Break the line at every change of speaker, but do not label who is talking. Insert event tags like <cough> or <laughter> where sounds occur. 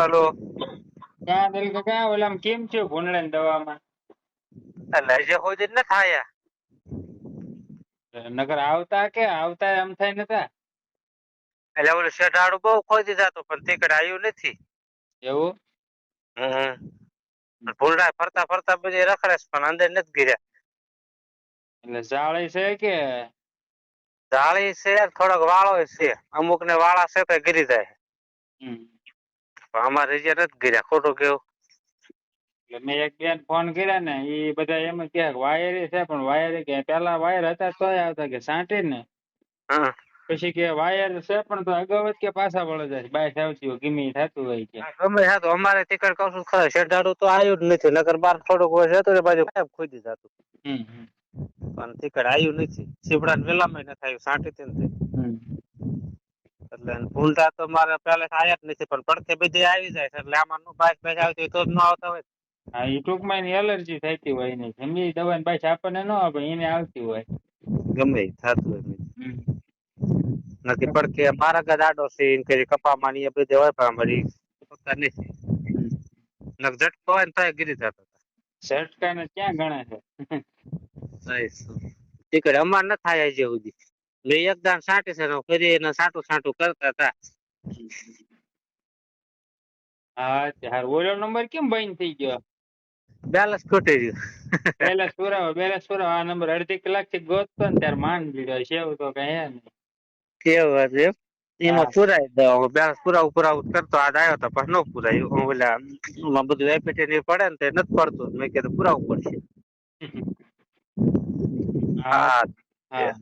Hello.
ક્યાં દિલ કાકા ઓલામ કેમ છે ભૂંડળા દવામાં?
એટલે હજી જ ન થાય
નગર આવતા કે આવતા એમ થાય નતા
એટલે ઓલું શેઢાળું બહુ ખોદી જતું પણ તીકડ આવ્યું નથી.
એવું?
હમ. ભૂલડા ફરતા ફરતા બધી રખડે પણ અંદર નથી ગીર્યા.
એટલે જાળી છે કે?
જાળી છે થોડોક વાળો છે. અમુક ને વાળા છે તો ગીરી જાય.
હમ.
અમારે હજી નથી ગીર્યા ખોટું કેવું?
એટલે મેં એક બેન ફોન કર્યા ને એ બધા એમ જ કે વાયર છે પણ વાયર કે પેલા વાયર હતા તો આવતા કે સાંટી ને.
હા.
પછી કે વાયર છે પણ તો અગાઉ જ કે પાછા વળે જાય બાય આવતી હોય ગમે થતું હોય કે.
ગમે હા તો અમારે તીકડ કહું છું ખરા શેઢાળું તો આવ્યું જ નથી નકર બાર થોડુંક હોય જતું રે બાજુ કાયમ ખોદી જતું. પણ તીકડ આવ્યું નથી સીપડા વેલામાં નથી આવ્યું સાંટી થી એટલે ભૂલતા તો મારે પેલે આયા જ નથી પણ પડખે બીજે આવી જાય છે એટલે આમાં નું બાઈક બેસ આવતી હોય તો જ ન આવતા હોય.
હા એ ટૂંકમાં એની એલર્જી થતી હોય ને ગમે ઈ દવા બાઈક આપણને ન આપે એને આવતી હોય.
ગમે થતું હોય નથી પડખે મારા ગદ આડો છે એમ કરી કપામાં ને એ બધે હોય પણ અમારી પોતા નથી. નક ઝટકો હોય ને તો ગીરી જતો
ઝટકાને ક્યાં ગણે છે.
અમાર ન થાય હજી સુધી. મેં એક દાન સાંટી છે ફરી એને સાટું સાટું કરતા હતા.
હા હાર. ઓલો નંબર કેમ બંધ થઈ ગયો?
બેલેન્સ ખૂટી ગયું.
બેલેન્સ પુરાવો બેલેન્સ પુરાવો. આ નંબર અડધી કલાકથી ગોતતો ને ત્યારે માન લીધો. સેવ તો કઈ હે નહીં.
કેવું હતું એમ? એમાં. પુરાઈ દઉં બેલેન્સ પુરાવું પુરાવું કરતો. આજ આવ્યો તો પણ ન પુરાયું. હું ઓલા ઓમાં બધું એપીટી ને પડે ને તે નથી પડતું. મેં કીધું પુરાવું પડશે. <laughs> હા.
હા.